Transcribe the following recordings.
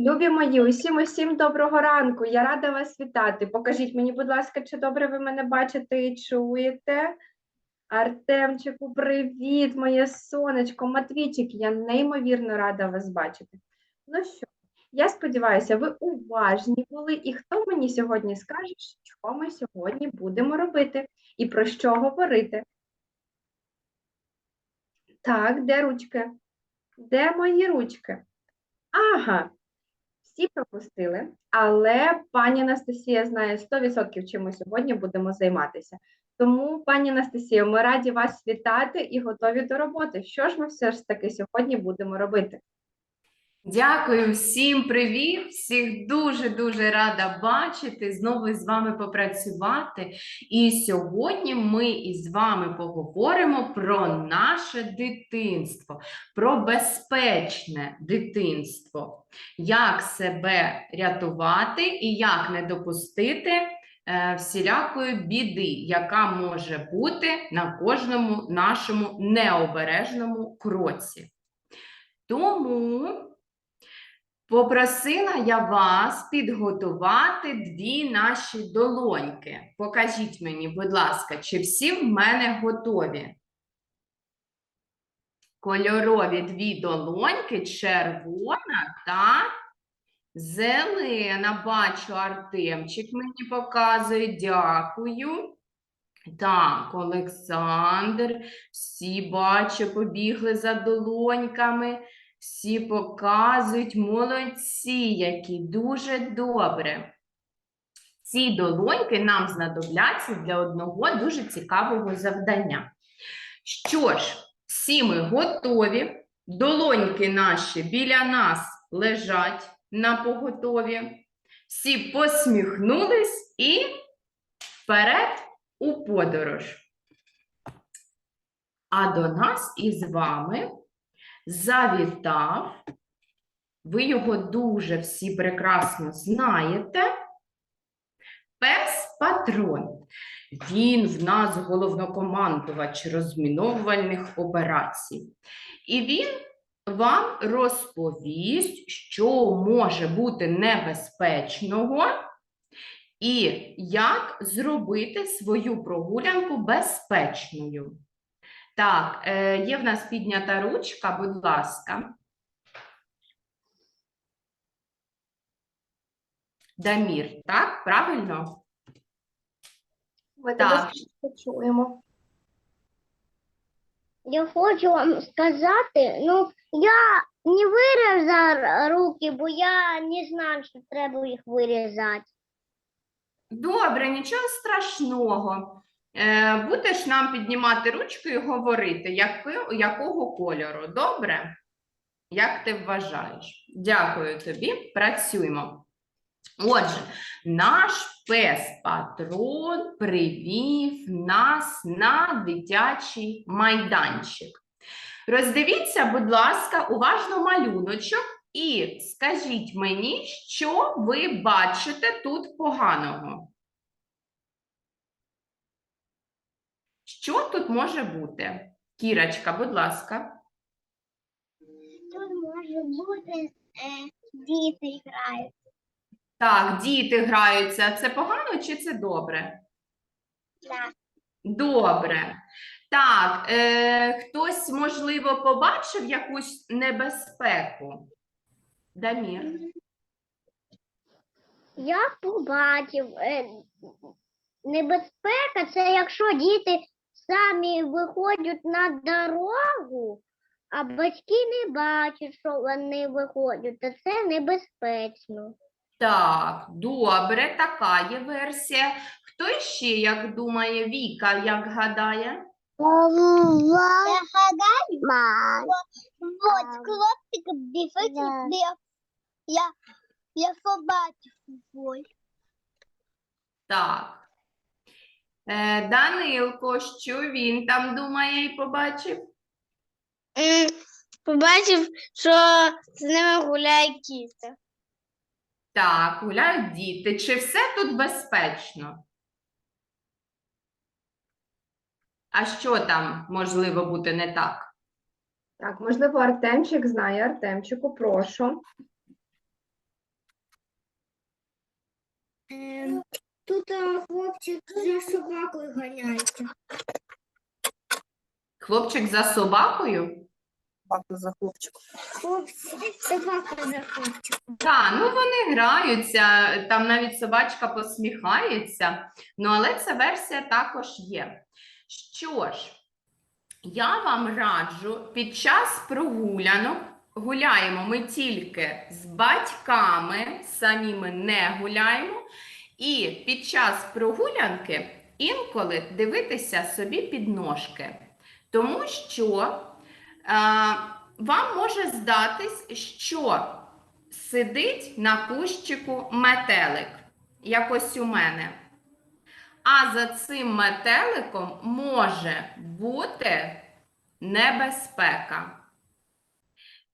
Любі мої, усім усім доброго ранку. Я рада вас вітати. Покажіть мені, будь ласка, чи добре ви мене бачите і чуєте? Артемчику, привіт, моє сонечко, Матвійчик, я неймовірно рада вас бачити. Ну що, я сподіваюся, ви уважні були, і хто мені сьогодні скаже, що ми сьогодні будемо робити і про що говорити? Так, де ручки? Де мої ручки? Ага, всі пропустили, але пані Анастасія знає 100% чим ми сьогодні будемо займатися. Тому, пані Анастасія, ми раді вас вітати і готові до роботи. Що ж ми все ж таки сьогодні будемо робити? Дякую всім привіт! Всіх дуже-дуже рада бачити, знову з вами попрацювати. І сьогодні ми із вами поговоримо про наше дитинство, про безпечне дитинство, як себе рятувати і як не допустити е, всілякої біди, яка може бути на кожному нашому необережному кроці. Тому Попросила я вас підготувати дві наші долоньки. Покажіть мені, будь ласка, чи всі в мене готові? Кольорові дві долоньки, червона та зелена. Бачу, Артемчик мені показує. Дякую. Так, Олександр, всі бачу, побігли за долоньками. Всі показують молодці, які дуже добре. Ці долоньки нам знадобляться для одного дуже цікавого завдання. Що ж, всі ми готові. Долоньки наші біля нас лежать на поготові. Всі посміхнулись і вперед у подорож. А до нас із вами завітав. Ви його дуже всі прекрасно знаєте. Пес патрон. Він в нас головнокомандувач розміновувальних операцій. І він вам розповість, що може бути небезпечного, і як зробити свою прогулянку безпечною. Так, е, є в нас піднята ручка, будь ласка. Дамір, так? Правильно? Ми Так. чуємо. Я хочу вам сказати, ну я не вирізав руки, бо я не знав, що треба їх вирізати. Добре, нічого страшного. Е, будеш нам піднімати ручку і говорити, яки- якого кольору. Добре? Як ти вважаєш? Дякую тобі. Працюємо. Отже, наш пес патрон привів нас на дитячий майданчик. Роздивіться, будь ласка, уважно малюночок і скажіть мені, що ви бачите тут поганого. Що тут може бути? Кірочка, будь ласка. Тут може бути е, діти грають. Так, діти граються. Це погано чи це добре? Да. Добре. Так, е, хтось, можливо, побачив якусь небезпеку? Дамір. Я побачив, е, небезпека це якщо діти самі виходять на дорогу, а батьки не бачать, що вони виходять, то це небезпечно. Так, добре, така є версія. Хто ще як думає, Віка, як гадає? Я гадаю, Вот, хлопчик біжить, да. я, я, я побачив ой. Так. Е, Данилко, що він там думає і побачив? Побачив, що з ними гуляє кіт. Так, гуляють діти. Чи все тут безпечно? А що там можливо бути не так? Так, можливо, Артемчик знає. Артемчику, прошу. Тут е, хлопчик за собакою ганяється. Хлопчик за собакою? Собака за хлопчиком. Хлопчик, собака за хлопчиком. Так, ну вони граються, там навіть собачка посміхається. Ну, але ця версія також є. Що ж, я вам раджу під час прогулянок гуляємо ми тільки з батьками, самі ми не гуляємо. І під час прогулянки інколи дивитися собі під ножки. Тому що е, вам може здатись, що сидить на кущику метелик, як ось у мене. А за цим метеликом може бути небезпека.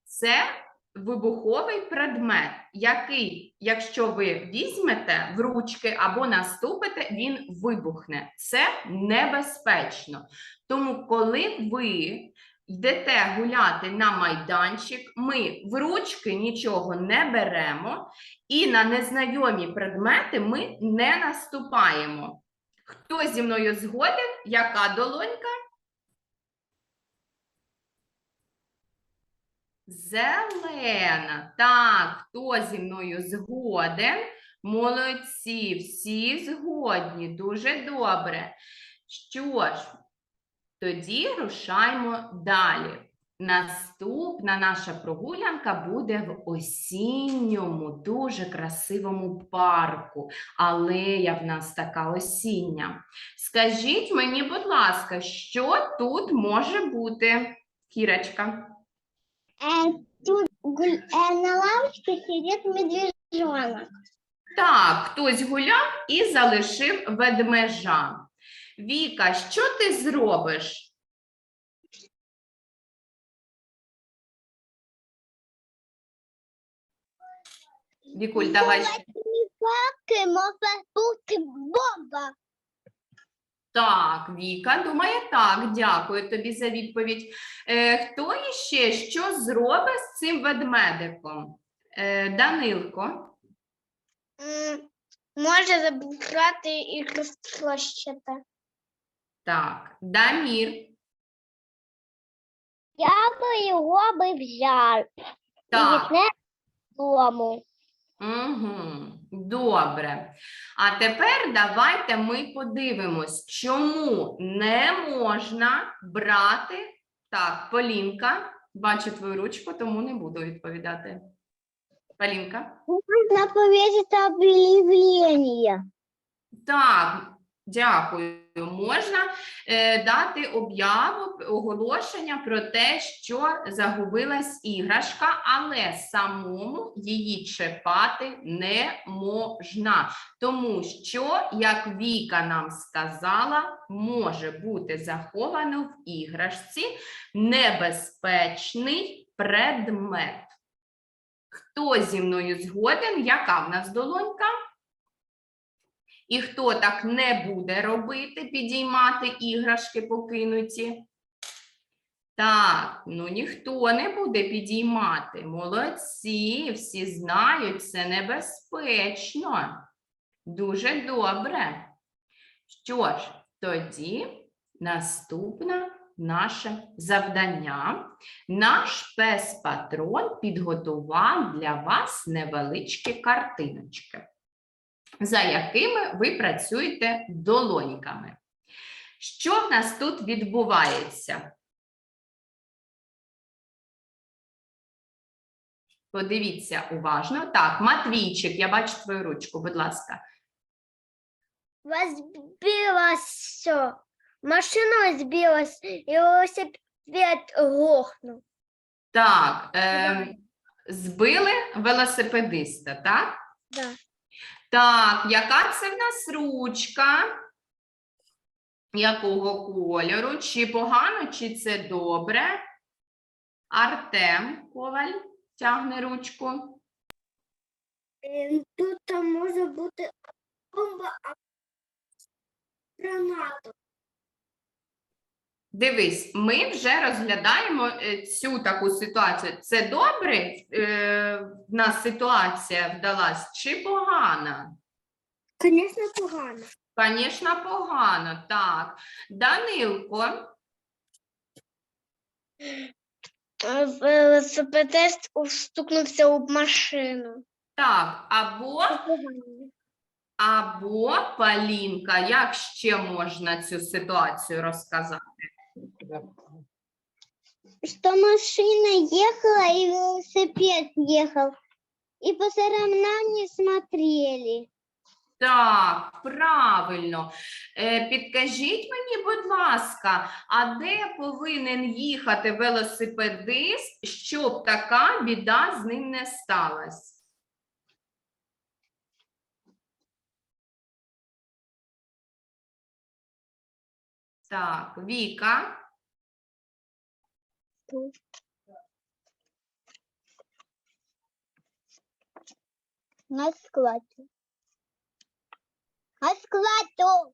Це вибуховий предмет, який, якщо ви візьмете в ручки або наступите, він вибухне. Це небезпечно. Тому, коли ви йдете гуляти на майданчик, ми в ручки нічого не беремо і на незнайомі предмети ми не наступаємо. Хто зі мною згоден? Яка долонька? Зелена. Так, хто зі мною згоден? Молодці, всі згодні, дуже добре. Що ж, тоді рушаємо далі. Наступна наша прогулянка буде в осінньому, дуже красивому парку. Алея в нас така осіння. Скажіть мені, будь ласка, що тут може бути? Кірочка. Е, Тут е, на лавочці сидить медвежонок. Так, хтось гуляв і залишив ведмежа. Віка, що ти зробиш? Вікуль, давай. ще. Паки бути бомба. Так, Віка думає так. Дякую тобі за відповідь. Е, хто іще що зробить з цим ведмедиком? Е, Данилко. Може забрати і розтрощити. Так, Дамір. Я би його би взяв. Так. Не дому. Угу, добре. А тепер давайте ми подивимось, чому не можна брати. Так, Полінка, бачу твою ручку, тому не буду відповідати. Полінка. Можна повісити об'явлення. Так, дякую. Можна е, дати об'яву, оголошення про те, що загубилась іграшка, але самому її чіпати не можна. Тому що, як Віка нам сказала, може бути заховано в іграшці небезпечний предмет. Хто зі мною згоден? Яка в нас долонька? І хто так не буде робити, підіймати іграшки покинуті? Так, ну ніхто не буде підіймати. Молодці, всі знають, це небезпечно. Дуже добре. Що ж, тоді наступне наше завдання. Наш пес-патрон підготував для вас невеличкі картиночки за якими ви працюєте долоньками. Що в нас тут відбувається? Подивіться уважно. Так, Матвійчик, я бачу твою ручку, будь ласка. Розбилось все. Машина розбилась, і велосипед глохнув. Так, е, збили велосипедиста, так? Да. Так, яка це в нас ручка? Якого кольору? Чи погано, чи це добре? Артем Коваль тягне ручку. Ем, Тут може бути бомба, граната. Дивись, ми вже розглядаємо е, цю таку ситуацію. Це добре е, в нас ситуація вдалась чи погана? Звісно, погано. Звісно, погано. Так. Данилко, Е, Велосипедист стукнувся об машину. так, або, або Палінка. Як ще можна цю ситуацію розказати? Что машина ехала и велосипед ехал. И по сторонам не смотрели. Так, правильно. Е, підкажіть мені, будь ласка, а де повинен їхати велосипедист, щоб така біда з ним не сталася? Так, Віка. На складе. На складе.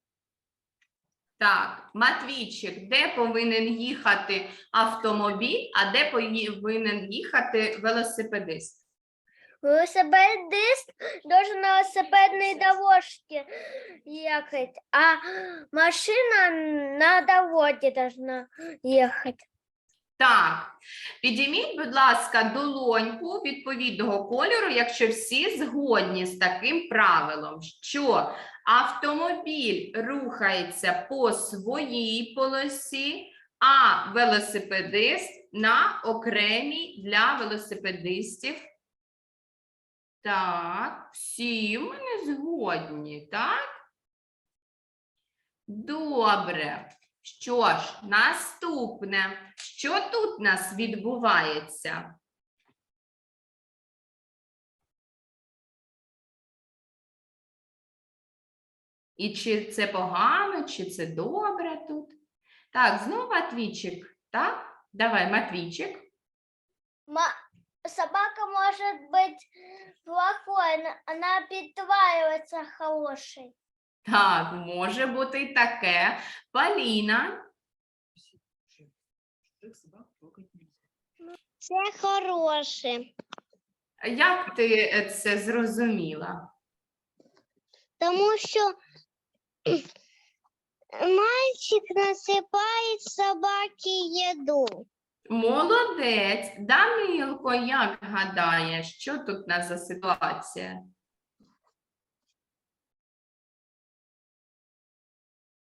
Так, Матвійчик, де повинен їхати автомобіль, а де повинен їхати велосипедист? Велосипедист должен на велосипедной дорожке ехать, а машина на дороге должна ехать. Так, підійміть, будь ласка, долоньку відповідного кольору, якщо всі згодні з таким правилом, що автомобіль рухається по своїй полосі, а велосипедист на окремій для велосипедистів. Так, всі мене згодні, так? Добре. Що ж, наступне. Що тут у нас відбувається? І чи це погано, чи це добре тут? Так, знову Матвійчик, так? Давай, Матвійчик. собака может быть плохой, но она притворяется хорошей. Так, може бути і таке. Поліна. Це хороше. Як ти е, це зрозуміла? Тому що мальчик насипає собаки їду. Молодець. Данилко, як гадає, що тут у нас за ситуація?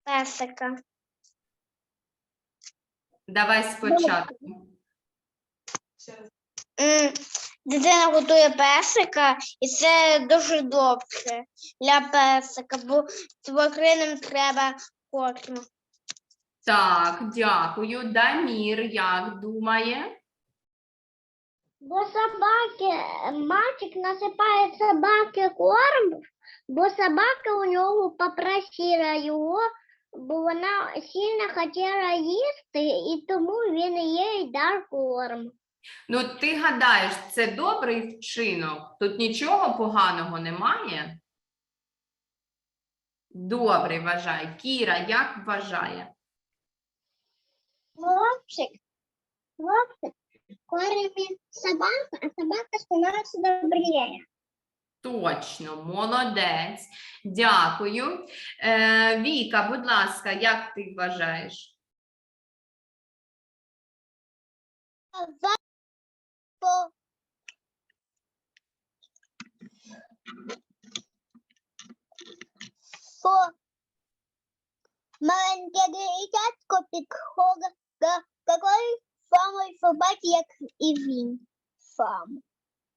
Песика. Давай спочатку. М, Дитина готує песика, і це дуже добре для песика, бо тваринам треба корм. Так, дякую. Дамір, як думає? Бо собаки, мальчик насипає собаки корм, бо собака у нього попросила його, бо вона сильно хотіла їсти, і тому він їй дав корм. Ну, ти гадаєш, це добрий вчинок? Тут нічого поганого немає? Добре, вважай. Кіра, як вважає? Хлопчик, хлопчик кормить собаку, а собака становится добрее. Точно, молодець. Дякую. Е, Віка, будь ласка, як ти вважаєш? Маленьке дитятко підходить до такої самої собаки, як і він сам.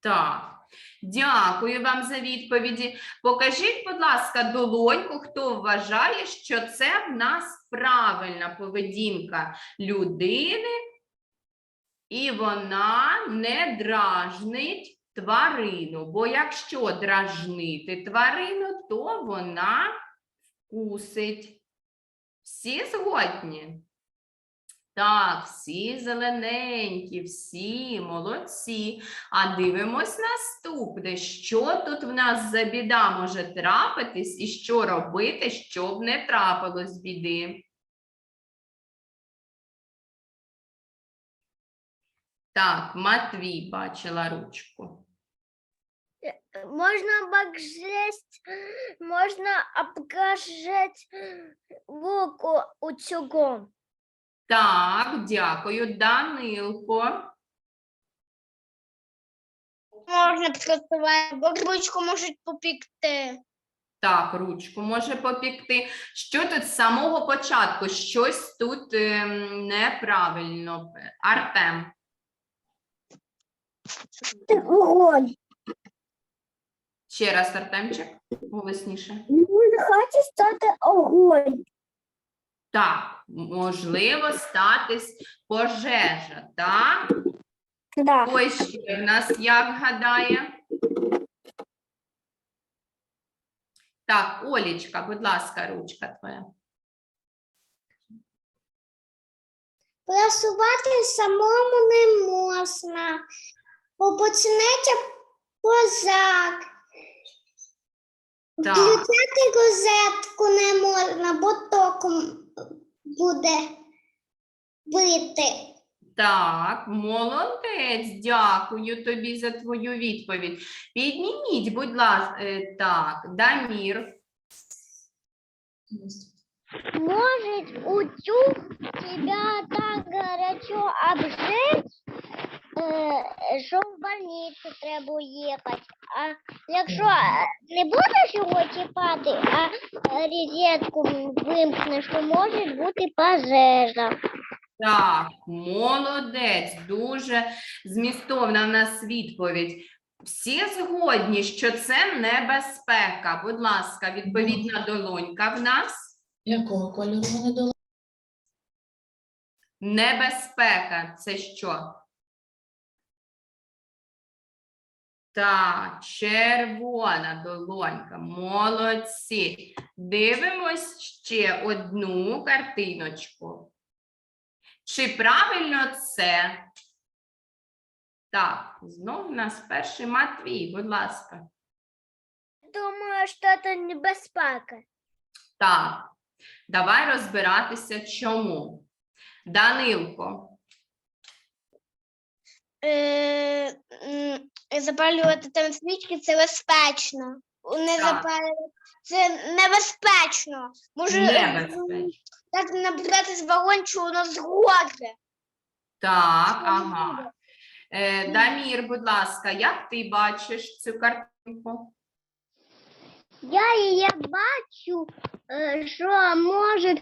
Так, дякую вам за відповіді. Покажіть, будь ласка, долоньку, хто вважає, що це в нас правильна поведінка людини, і вона не дражнить тварину. Бо якщо дражнити тварину, то вона вкусить. Всі згодні? Так, всі зелененькі, всі молодці. А дивимось наступне. Що тут в нас за біда може трапитись і що робити, щоб не трапилось біди? Так, Матвій бачила ручку. Можно обгрызть, можно обгрызть руку утюгом. Так, дякую. Данилко. Можна приготувати, бо ручку можуть попікти. Так, ручку може попікти. Що тут з самого початку? Щось тут ем, неправильно. Артем. Огонь. Ще раз, Артемчик, голосніше. Може хаті стати огонь. Так, можливо, статись пожежа, так? Да. Ось ще в нас як гадає. Так, Олічка, будь ласка, ручка твоя. Просувати самому не можна, бо почнеться позак. Включати розетку не можна, бо током буде бити. Так, молодець, дякую тобі за твою відповідь. Підніміть, будь ласка, так, Дамір. Может утюг тебя так горячо обжечь, е, що в больницю треба їхати. А якщо е, не будеш його чіпати, а е, розетку вимкнеш, то може бути пожежа. Так, молодець, дуже змістовна в нас відповідь. Всі згодні, що це небезпека. Будь ласка, відповідна долонька в нас. Якого кольору вони дали? Небезпека це що? Так, червона долонька. Молодці. Дивимось ще одну картиночку. Чи правильно це? Так, знов у нас перший Матвій, будь ласка. Думаю, що це небезпека. Так, давай розбиратися, чому. Данилко. Е, запалювати там свічки це безпечно. Не запалювати. Це небезпечно. Може Небезпечно. так набрати з вагончу, воно згорне. Так, ага. Е, Дамір, будь ласка, як ти бачиш цю картинку? Я її бачу, е, що може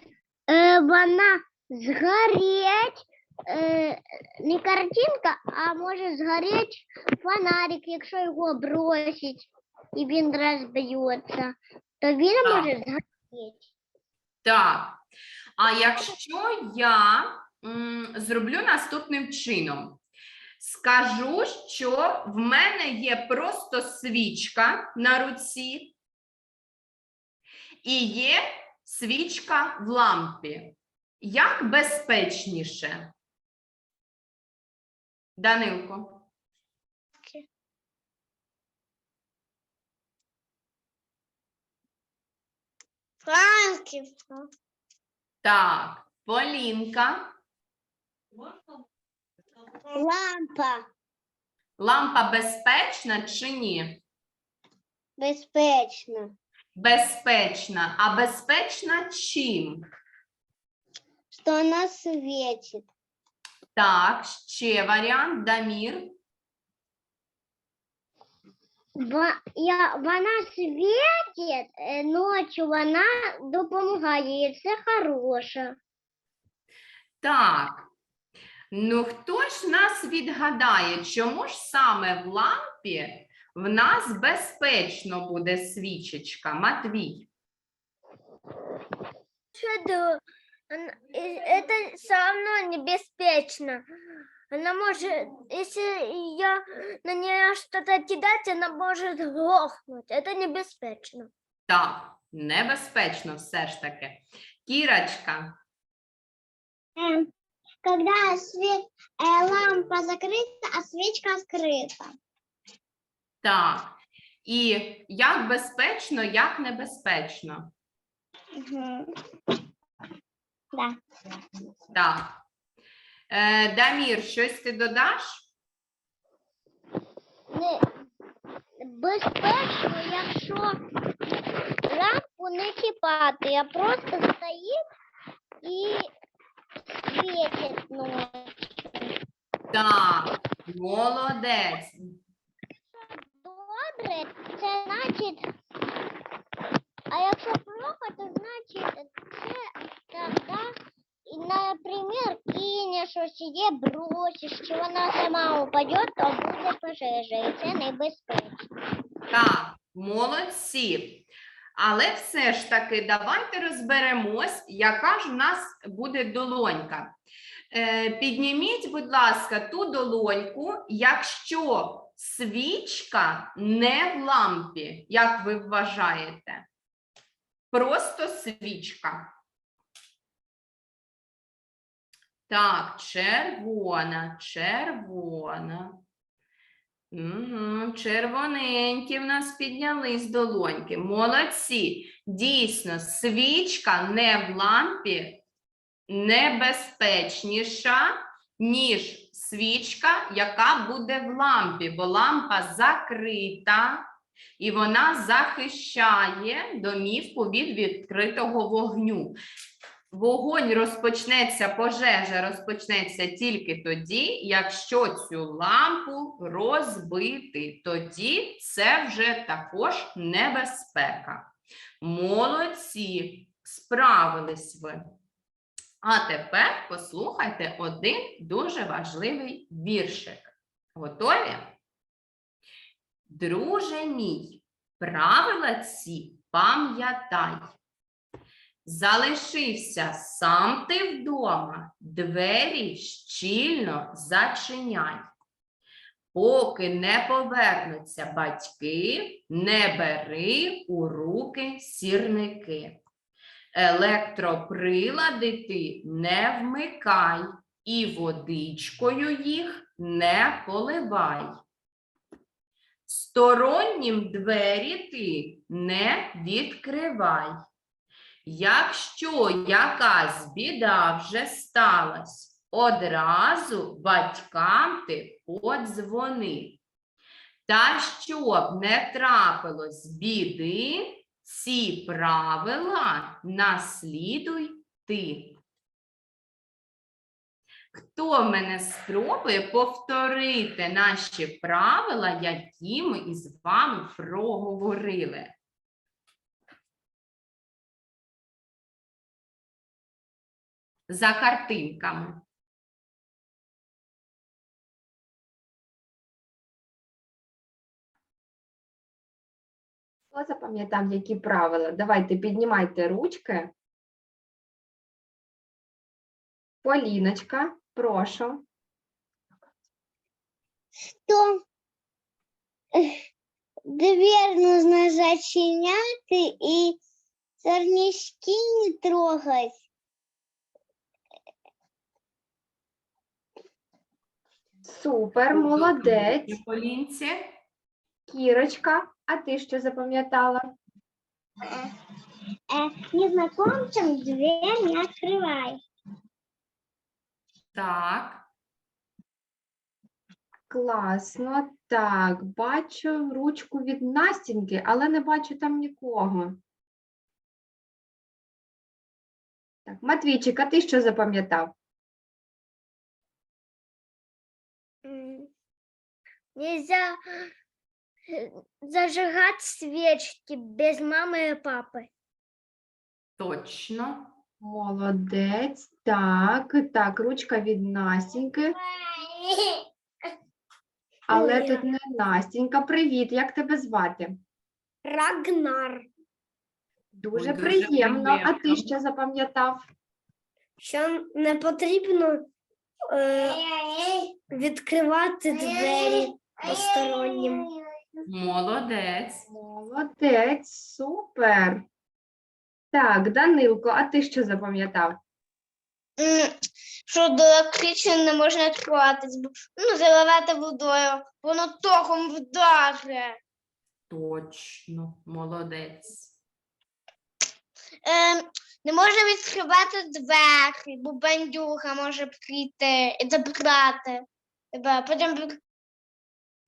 е, вона згоріть, е, не картинка, а може згоріти фонарик, якщо його бросить і він розб'ється, то він Так. може згоріти. Так. А якщо я м, зроблю наступним чином, скажу, що в мене є просто свічка на руці і є свічка в лампі. Як безпечніше? Данилко. Франківська. Так, Полінка. Лампа Лампа безпечна чи ні? безпечна. Безпечна. А безпечна чим? Що вона світить. Так, ще варіант, Дамір. Ва- я, вона світить, е, ночі вона допомагає, і це хороше. Так. Ну, хто ж нас відгадає, чому ж саме в лампі в нас безпечно буде свічечка? Матвій. Шаду, это все равно небеспечно. Она может, если я на нее что-то кидать, она может глохнуть. Это небеспечно. Так, небезпечно все ж таки. Кірочка. Когда свет, э, лампа закрыта, а свечка открыта. Так. І як безпечно, як небезпечно. Да. Так. Е, Дамір, щось ти додаш? Не, безпечно, якщо лампу не чіпати, а просто стоїть і світить ночі. Так, молодець. Добре, це значить, а якщо плохо, то значить це і, наприклад, кинеш щось є бросиш, чи вона сама упаде, то буде пожежа, і це небезпечно. Так, молодці. Але все ж таки, давайте розберемось, яка ж у нас буде долонька. Е, підніміть, будь ласка, ту долоньку, якщо свічка не в лампі, як ви вважаєте? Просто свічка. Так, червона, червона. Угу, червоненькі в нас піднялись долоньки. Молодці. Дійсно, свічка не в лампі небезпечніша, ніж свічка, яка буде в лампі, бо лампа закрита і вона захищає домівку від відкритого вогню. Вогонь розпочнеться, пожежа розпочнеться тільки тоді, якщо цю лампу розбити. Тоді це вже також небезпека. Молодці, справились ви. А тепер послухайте один дуже важливий віршик. Готові? Друже мій, правила ці пам'ятай. Залишився сам ти вдома, двері щільно зачиняй. Поки не повернуться батьки, не бери у руки сірники. Електроприлади ти не вмикай і водичкою їх не поливай. Стороннім двері ти не відкривай. Якщо якась біда вже сталась, одразу батькам ти подзвони. Та щоб не трапилось біди, ці правила наслідуй ти. Хто мене спробує повторити наші правила, які ми із вами проговорили? За картинками. Хто запам'ятав, які правила? Давайте піднімайте ручки. Поліночка, прошу. То дверь нужно зачиняти і сорнячки не трогать. Супер, молодець. Полінці. Кірочка, а ти що запам'ятала? Э, незнакомцам дверь не открывай. Так. Класно. Так, бачу ручку від Настіньки, але не бачу там нікого. Так, Матвійчик, а ти що запам'ятав? Нельзя э, зажигать свечки без мамы и папы. Точно. Молодець. Так, так, ручка від Настіньки, але Ой. тут не Настінька. Привіт, як тебе звати? Рагнар. Дуже Ой, дуже приємно. А ти приємно. що запам'ятав? Що не потрібно е, відкривати двері постороннім. Молодець. Молодець, супер. Так, Данилко, а ти що запам'ятав? Що до електричної не можна відкриватись, бо ну, заливати водою, воно током вдаре. Точно. Молодець. Е, не можна відкривати двері, бо бандюга може прийти і забрати тебе. Потім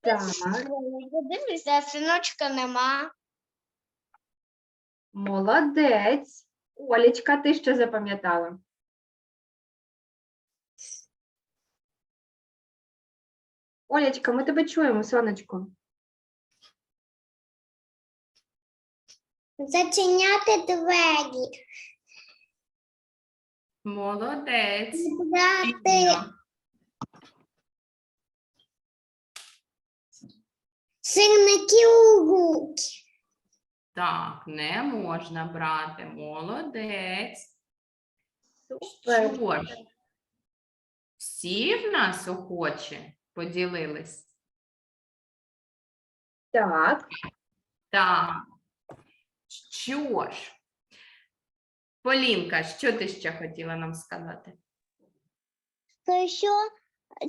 Так, Дивлюся, синочка нема. молодець. Олічка, ти що запам'ятала? Олечка, ми тебе чуємо, сонечко. Зачиняти двері. Молодець. Брати. Сирники у руки. Так, не можна брати. Молодець. Що ж, всі в нас охоче поділились? Так, Так. Що ж? Полінка, що ти ще хотіла нам сказати? То еще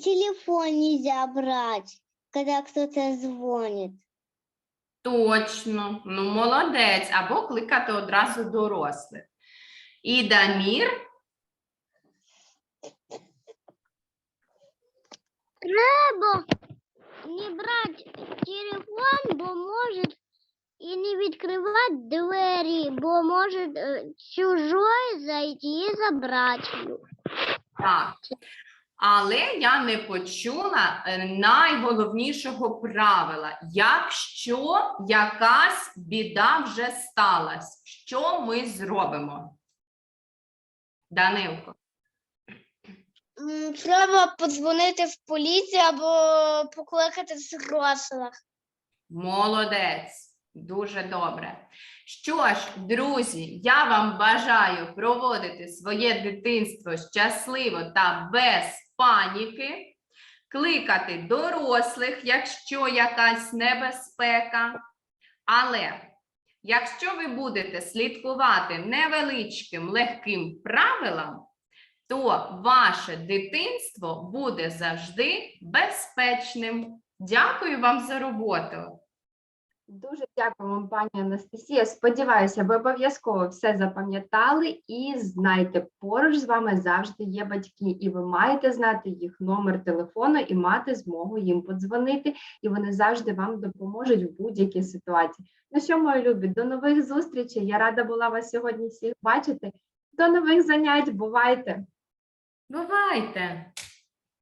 телефон нельзя брать, когда кто-то звонит. Точно, ну молодець, або кликати одразу дорослих. І Дамір, Треба не брати телефон, бо може і не відкривати двері, бо може е, чужой зайти і забрати. так. Але я не почула е, найголовнішого правила. Якщо якась біда вже сталася, що ми зробимо? Данилко. Треба подзвонити в поліцію або покликати взрослих. Молодець, дуже добре. Що ж, друзі, я вам бажаю проводити своє дитинство щасливо та без паніки, кликати дорослих, якщо якась небезпека. Але якщо ви будете слідкувати невеличким легким правилам, то ваше дитинство буде завжди безпечним. Дякую вам за роботу. Дуже дякую вам, пані Анастасія. Сподіваюся, ви обов'язково все запам'ятали і знайте, поруч з вами завжди є батьки, і ви маєте знати їх номер телефону і мати змогу їм подзвонити, і вони завжди вам допоможуть в будь-якій ситуації. Ну що, мої любі, до нових зустрічей. Я рада була вас сьогодні всіх бачити. До нових занять. Бувайте! Бувайте!